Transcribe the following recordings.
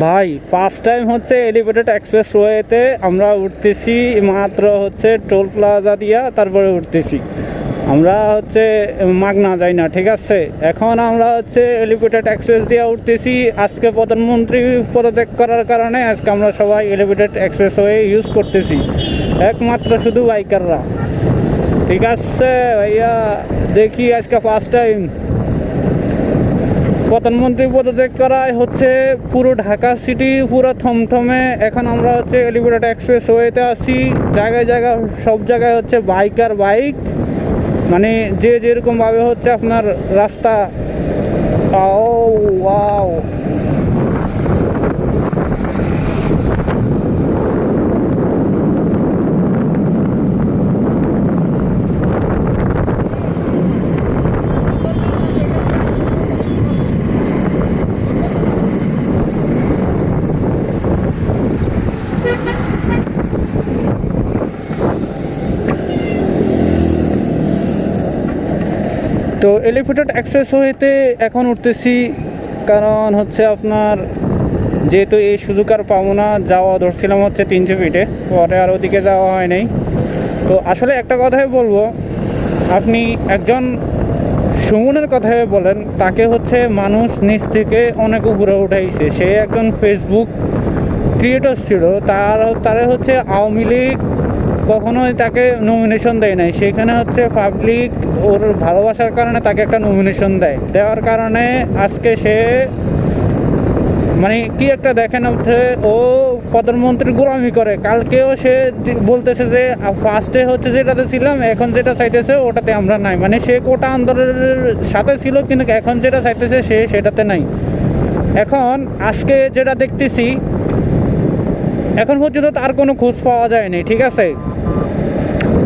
ভাই first time হচ্ছে elevated express ওয়েতে আমরা উঠতেছি মাত্র হচ্ছে টোল প্লাজা দিয়া তারপরে উঠতেছি। আমরা হচ্ছে মাগনা যাই না, ঠিক আছে? এখন আমরা হচ্ছে এলিভেটেড এক্সপ্রেস দিয়ে উঠতেছি। আজকে প্রধানমন্ত্রী পদত্যাগ করার কারণে আজকে আমরা সবাই এলিভেটেড এক্সপ্রেস ওয়ে ইউজ করতেছি। একমাত্র শুধু বাইকাররা ঠিক আছে ভাইয়া, দেখি আজকে ফার্স্ট টাইম প্রধানমন্ত্রী পদত্যাগ করায় হচ্ছে পুরো ঢাকা সিটি পুরো থমথমে। এখন আমরা হচ্ছে এলিভেটেড এক্সপ্রেস ওয়েতে আসি জায়গায় জায়গায়, সব জায়গায় হচ্ছে বাইক আর বাইক মানে যে যেরকমভাবে হচ্ছে আপনার রাস্তা। ও ওয়াও এলিভেটেড অ্যাক্সেস হইতে এখন উঠতেছি, কারণ হচ্ছে আপনার যেহেতু এই সুযোগ আর পাবো না, যাওয়া ধরছিলাম হচ্ছে তিনশো ফিটে পরে আর ওদিকে যাওয়া হয় নাই। তো আসলে একটা কথাই বলব, আপনি একজন সুমনের কথাই বলেন, তাকে হচ্ছে মানুষ নিচ থেকে অনেক উপরে উঠাইছে। সে একজন ফেসবুক ক্রিয়েটর ছিল, তার তারা হচ্ছে আওয়ামী লীগ কখনোই তাকে নমিনেশন দেয় নাই। সেখানে হচ্ছে পাবলিক ওর ভালোবাসার কারণে তাকে একটা নমিনেশন দেয়। দেওয়ার কারণে আজকে সে মানে কি একটা দেখেন হচ্ছে ও প্রধানমন্ত্রীর গোলামি করে। কালকেও সে বলতেছে যে ফার্স্টে হচ্ছে যেটাতে ছিলাম, এখন যেটা চাইতেছে ওটাতে আমরা নাই। মানে সে কোটা আন্দোলনের সাথে ছিল, কিন্তু এখন যেটা চাইতেছে সে সেটাতে নাই। এখন আজকে যেটা দেখতেছি, এখন পর্যন্ত তার কোনো খোঁজ পাওয়া যায়নি, ঠিক আছে?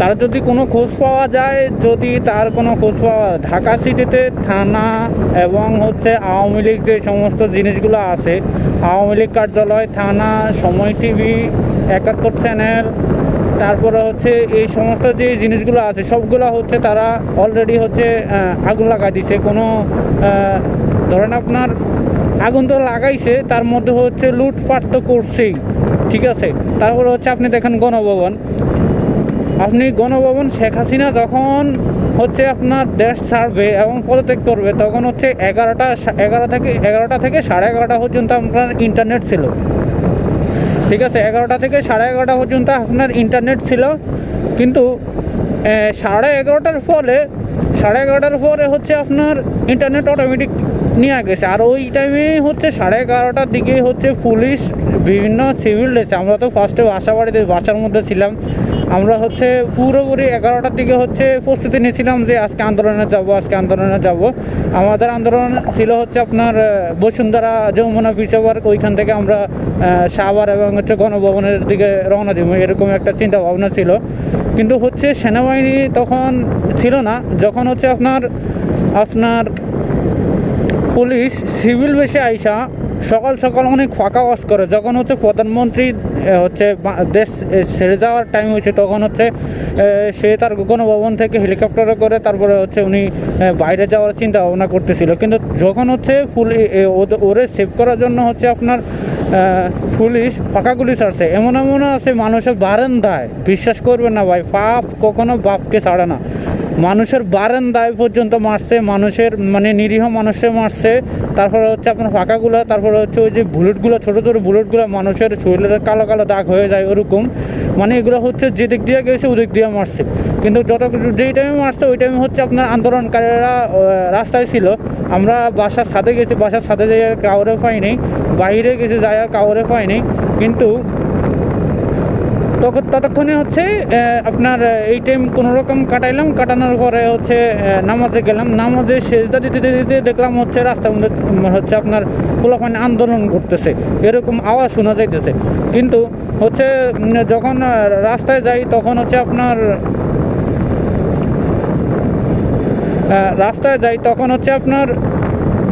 তার যদি কোনো খোঁজ পাওয়া যায়, যদি তার কোনো খোঁজ পাওয়া ঢাকা সিটিতে থানা এবং হচ্ছে আওয়ামী লীগ যে সমস্ত জিনিসগুলো আছে, আওয়ামী লীগ কার্যালয়, থানা, সময় টিভি, একাত্তর চ্যানেল তারপরে হচ্ছে এই সমস্ত যে জিনিসগুলো আছে, সবগুলো হচ্ছে তারা অলরেডি হচ্ছে আগুন লাগাই দিছে। কোনো ধরেন আপনার আগুন তো লাগাইছে, তার মধ্যে হচ্ছে লুটপাট তো করছেই, ঠিক আছে? তারপরে হচ্ছে আপনি দেখেন গণভবন আপনি গণভবন শেখ হাসিনা যখন হচ্ছে আপনার দেশ ছাড়বে এবং পদত্যাগ করবে, তখন হচ্ছে এগারোটা এগারো থেকে, এগারোটা থেকে সাড়ে এগারোটা পর্যন্ত আপনার ইন্টারনেট ছিল। ঠিক আছে, এগারোটা থেকে সাড়ে এগারোটা পর্যন্ত আপনার ইন্টারনেট ছিল। কিন্তু সাড়ে এগারোটার ফলে, সাড়ে এগারোটার পরে হচ্ছে আপনার ইন্টারনেট অটোমেটিক নিয়ে গেছে। আর ওই টাইমে হচ্ছে সাড়ে এগারোটার দিকে হচ্ছে পুলিশ বিভিন্ন সিভিল ড্রেসে আমরা তো ফার্স্টে বাসা বাড়িতে, বাসার মধ্যে ছিলাম। আমরা হচ্ছে পুরোপুরি এগারোটার দিকে হচ্ছে প্রস্তুতি নিয়েছিলাম যে আজকে আন্দোলনে যাব, আজকে আন্দোলনে যাব। আমাদের আন্দোলন ছিল হচ্ছে আপনার বসুন্ধরা যমুনা ফিচার পার্ক ওইখান থেকে আমরা সাভার এবং হচ্ছে গণভবনের দিকে রওনা দিব এরকম একটা চিন্তা ভাবনা ছিল। কিন্তু হচ্ছে সেনাবাহিনী তখন ছিল না। যখন হচ্ছে আপনার আপনার পুলিশ সিভিল বেশে আইসা সকাল সকাল অনেক ফাঁকা ওয়াজ করে। যখন হচ্ছে প্রধানমন্ত্রী হচ্ছে দেশ ছেড়ে যাওয়ার টাইম হয়েছে, তখন হচ্ছে সে তার গণভবন থেকে হেলিকপ্টারে করে তারপরে হচ্ছে উনি বাইরে যাওয়ার চিন্তা ভাবনা করতেছিল। কিন্তু যখন হচ্ছে ফুল ওরে সেভ করার জন্য হচ্ছে আপনার পুলিশ ফাঁকা গুলি ছাড়ছে, এমন এমন আছে মানুষের বারান্দায়। বিশ্বাস করবে না ভাই পাপ কখনো বাপকে ছাড়ে না। মানুষের বারান্দায় পর্যন্ত মারছে, মানুষের মানে নিরীহ মানুষে মারছে। তারপরে হচ্ছে আপনার ফাঁকাগুলো, তারপরে হচ্ছে ওই যে বুলেটগুলো, ছোটো ছোটো বুলেটগুলো মানুষের শরীরের কালো কালো দাগ হয়ে যায় ওরকম। মানে এগুলো হচ্ছে যে দিক দিয়ে গেছে ওদিক দিয়ে মারছে। কিন্তু যত যেই টাইমে মারছে, ওই টাইমে হচ্ছে আপনার আন্দোলনকারীরা রাস্তায় ছিল। আমরা বাসার ছাদে গেছি, বাসার ছাদে যাই কাউরে পাইনি, বাইরে গেছি যাই কাউরে পাইনি। কিন্তু ততক্ষণে হচ্ছে আপনার এই টাইম কোনো রকম কাটাইলাম, কাটানোর পরে হচ্ছে নামাজে গেলাম। নামাজে সেজদা দিতে দিতে দিতে দেখলাম হচ্ছে রাস্তার মধ্যে হচ্ছে আপনার পোলাপানি আন্দোলন করতেছে এরকম আওয়াজ শোনা যাইতেছে। কিন্তু হচ্ছে যখন রাস্তায় যাই, তখন হচ্ছে আপনার রাস্তায় যাই, তখন হচ্ছে আপনার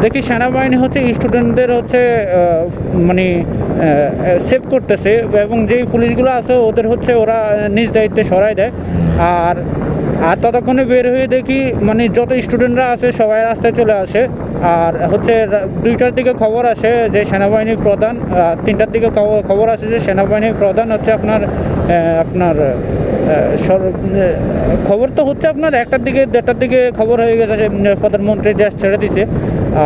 দেখি সেনাবাহিনী হচ্ছে স্টুডেন্টদের হচ্ছে মানে সেভ করতেছে এবং যেই পুলিশগুলো আছে ওদের হচ্ছে ওরা নিজ দায়িত্বে সরাই দেয়। আর আর ততক্ষণে বের হয়ে দেখি মানে যত স্টুডেন্টরা আছে সবাই রাস্তায় চলে আসে। আর হচ্ছে দুইটার দিকে খবর আসে যে সেনাবাহিনী প্রধান তিনটার দিকে খবর আসে যে সেনাবাহিনী প্রধান হচ্ছে আপনার আপনার খবর তো হচ্ছে আপনার একটার দিকে দেড়টার দিকে খবর হয়ে গেছে যে, প্রধানমন্ত্রী দেশ ছেড়ে দিছে।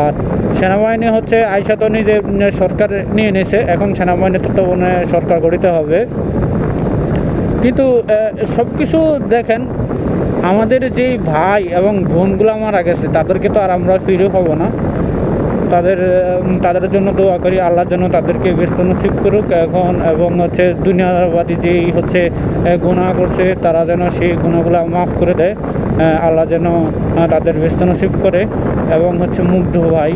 আর সেনাবাহিনী হচ্ছে আইসা নিজে সরকার নিয়ে নিয়েছে এখন সেনাবাহিনী তত্ত্বাবধানে সরকার গঠিত হবে। কিন্তু সব কিছু দেখেন আমাদের যেই ভাই এবং বোনগুলো মারা গেছে তাদেরকে তো আর আমরা ফিরে পাবো না। তাদের তাদের জন্য দোয়া করি, আল্লাহর জন্য তাদেরকে ব্যস্ত নসিব করুক, এখন এবং হচ্ছে দুনিয়াবাদী যেই হচ্ছে গুণা করছে, তারা যেন সেই গুণাগুলো মাফ করে দেয় আল্লাহ যেন তাদের ব্যস্ত নসিব করে, এবং হচ্ছে মুগ্ধ ভাই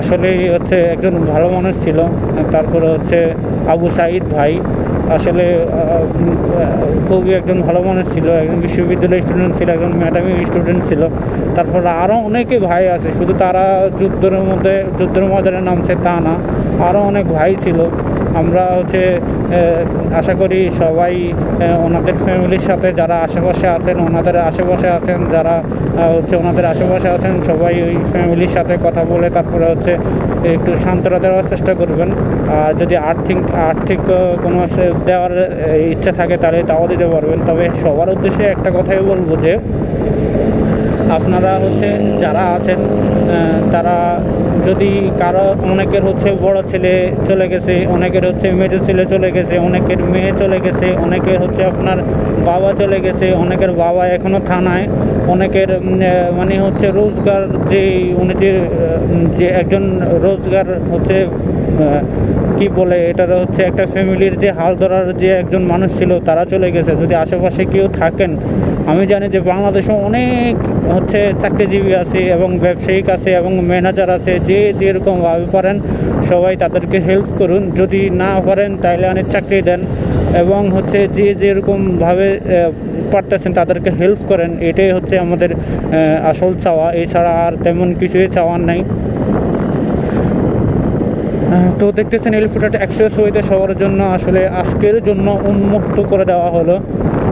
আসলেই হচ্ছে একজন ভালো মানুষ ছিল, তারপরে হচ্ছে আবু সাইদ ভাই আসলে খুবই একজন ভালো মানুষ ছিল, একজন বিশ্ববিদ্যালয়ের স্টুডেন্ট ছিল, একজন ম্যাডামি স্টুডেন্ট ছিল। তারপরে আরও অনেকে ভাই আছে, শুধু তারা যুদ্ধের মধ্যে, যুদ্ধের ময়দানে নামছে তা না আরও অনেক ভাই ছিল। আমরা হচ্ছে আশা করি সবাই ওনাদের ফ্যামিলির সাথে যারা আশেপাশে আছেন, ওনাদের আশেপাশে আছেন, যারা হচ্ছে ওনাদের আশেপাশে আছেন, সবাই ওই ফ্যামিলির সাথে কথা বলে তারপরে হচ্ছে একটু সান্ত্বনা দেওয়ার চেষ্টা করবেন। আর যদি আর্থিক আর্থিক কোনো দেওয়ার ইচ্ছা থাকে তাহলে তাও দিতে পারবেন। তবে সবার উদ্দেশ্যে একটা কথাই বলব যে, আপনারা হচ্ছে যারা আছেন তারা যদি কারও অনেকের হচ্ছে বড় ছেলে চলে গেছে, অনেকের হচ্ছে মেজো ছেলে চলে গেছে, অনেকের মেয়ে চলে গেছে, অনেকের হচ্ছে আপনার বাবা চলে গেছে, অনেকের বাবা এখনও থানায়, অনেকের মানে হচ্ছে রোজগার যে উনি যে একজন রোজগার হচ্ছে কি বলে, এটা হচ্ছে একটা ফ্যামিলির যে হাল ধরার যে একজন মানুষ ছিল, তারা চলে গেছে। যদি আশেপাশে কেউ থাকেন, আমি জানি যে বাংলাদেশে অনেক হচ্ছে চাকরিজীবী আছে এবং ব্যবসায়িক আছে এবং ম্যানেজার আছে, যে যেরকমভাবে পারেন সবাই তাদেরকে হেল্প করুন। যদি না পারেন, তাহলে অনেক চাকরি দেন এবং হচ্ছে যে যেরকমভাবে পারতেছেন তাদেরকে হেল্প করেন, এটাই হচ্ছে আমাদের আসল চাওয়া। এছাড়া আর তেমন কিছুই চাওয়ার নাই। তো দেখতেছেন এলিফেন্ট এক্সপ্রেস ওয়েতে সবার জন্য আসলে আজকের জন্য উন্মুক্ত করে দেওয়া হলো।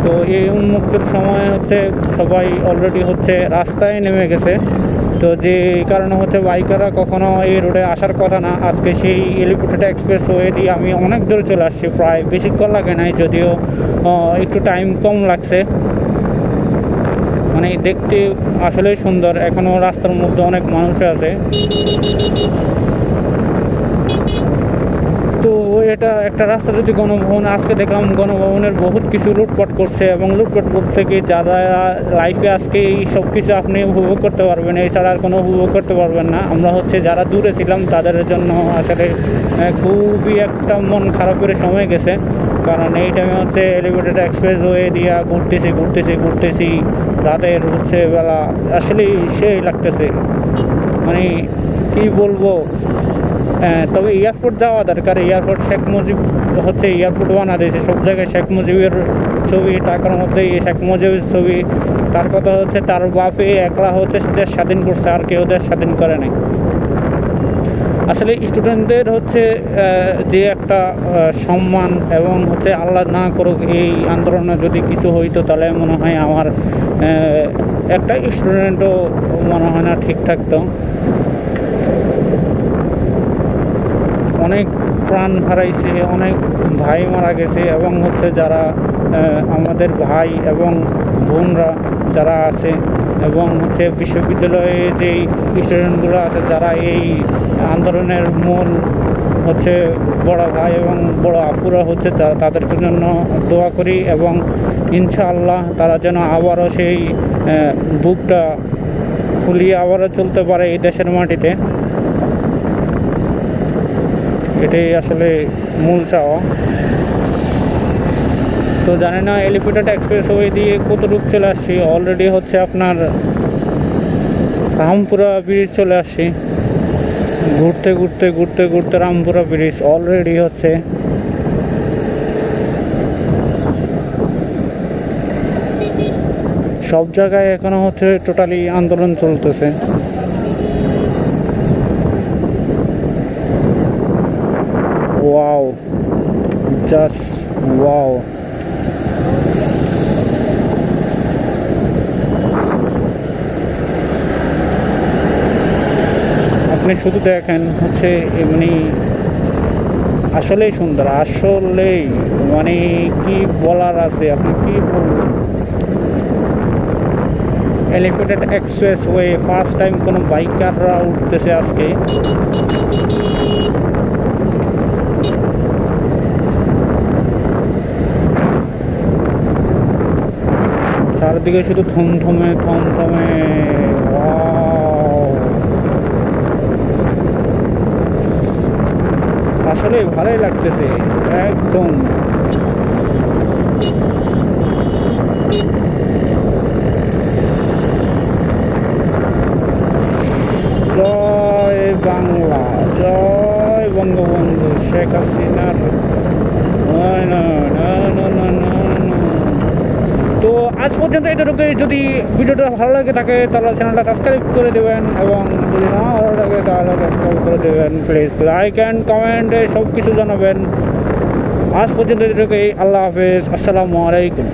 তো এই উন্মুক্তের সময় হচ্ছে সবাই অলরেডি হচ্ছে রাস্তায় নেমে গেছে। তো যে কারণে হচ্ছে বাইকাররা কখনো এই রোডে আসার কথা না। আজকে সেই এলিফেন্ট এক্সপ্রেস ওয়ে দিয়ে আমি অনেক দূরে চলে আসছি। প্রায় বেশিক্ষণ লাগে নাই, যদিও একটু টাইম কম লাগছে। মানে দেখতে আসলে সুন্দর। এখনও রাস্তার মধ্যে অনেক মানুষ আছে। তো এটা একটা রাস্তা যদি গণভবন, আজকে দেখলাম গণভবনের বহুত কিছু লুটপাট করছে এবং লুটপাট করতে কি যারা লাইফে আজকে এই সব কিছু আপনি উপভোগ করতে পারবেন, এছাড়া আর কোনো উপভোগ করতে পারবেন না। আমরা হচ্ছে যারা দূরে ছিলাম, তাদের জন্য আসলে খুবই একটা মন খারাপের সময় গেছে। কারণ এই টাইমে হচ্ছে এলিভেটেড এক্সপ্রেস ওয়ে দিয়া ঘুরতেছি ঘুরতেছি ঘুরতেছি। রাতের হচ্ছে বেলা, আসলেই সেই লাগতেছে। মানে কি বলব? তবে এয়ারপোর্ট যাওয়া দরকার। এয়ারপোর্ট শেখ মুজিব হচ্ছে এয়ারপোর্ট বানা দিয়েছে সব জায়গায় শেখ মুজিবের ছবি টাকার মধ্যে শেখ মুজিবের ছবি। তার কথা হচ্ছে, তার বাপে একলা হচ্ছে দেশ স্বাধীন করছে, আর কেউ দেশ স্বাধীন করে নাই। আসলে স্টুডেন্টদের হচ্ছে যে একটা সম্মান এবং হচ্ছে আল্লাহ না করুক এই আন্দোলনে যদি কিছু হইতো, তাহলে মনে হয় আমার একটা স্টুডেন্টও মনে হয় না ঠিক থাকতো। অনেক প্রাণ হারাইছে, অনেক ভাই মারা গেছে এবং হচ্ছে যারা আমাদের ভাই এবং বোনরা যারা আছে এবং হচ্ছে বিশ্ববিদ্যালয়ে যেই স্টুডেন্টগুলো আছে যারা এই আন্দোলনের মূল হচ্ছে বড় ভাই এবং বড় আপুরা হচ্ছে তাদের জন্য দোয়া করি এবং ইনশাআল্লাহ তারা যেন আবারও সেই বুকটা ফুলিয়ে আবারও চলতে পারে এই দেশের মাটিতে। এটাই আসলে মূল চাওয়া। তো জানি না এলিফেন্ট এক্সপ্রেস ওয়ে দিয়ে কতটুক চলে আসছি। অলরেডি হচ্ছে আপনার রামপুরা ব্রিজ চলে আসছি। ঘুরতে ঘুরতে ঘুরতে ঘুরতে রামপুরা ব্রিজ অলরেডি হচ্ছে। সব জায়গায় এখনও হচ্ছে টোটালি আন্দোলন চলতেছে। Wow. Just wow. আপনি শুধু দেখেন হচ্ছে এমনি আসলেই সুন্দর, আসলেই। মানে কি বলার আছে? আপনি কি বলবেন? Elevated express way first time কোনো বাইকাররা উঠতেছে আজকে। চারদিকে শুধু থমথমে থমথমে! আসলে ভালোই লাগতেছে একদম জয় বাংলা জয় বঙ্গবন্ধু শেখ হাসিনার নয়, নয়, নয়, নয়, নয়, নয়, নয়। তো আজ পর্যন্ত এটাকে যদি ভিডিওটা ভালো লাগে থাকে, তাহলে চ্যানেলটা সাবস্ক্রাইব করে দেবেন এবং যদি না ভালো লাগে, তাহলে সাবস্ক্রাইব করে দেবেন। প্লিজ লাইক অ্যান্ড কমেন্টে সব কিছু জানাবেন। আজ পর্যন্ত এটাকে আল্লাহ হাফেজ। আসসালামু আলাইকুম।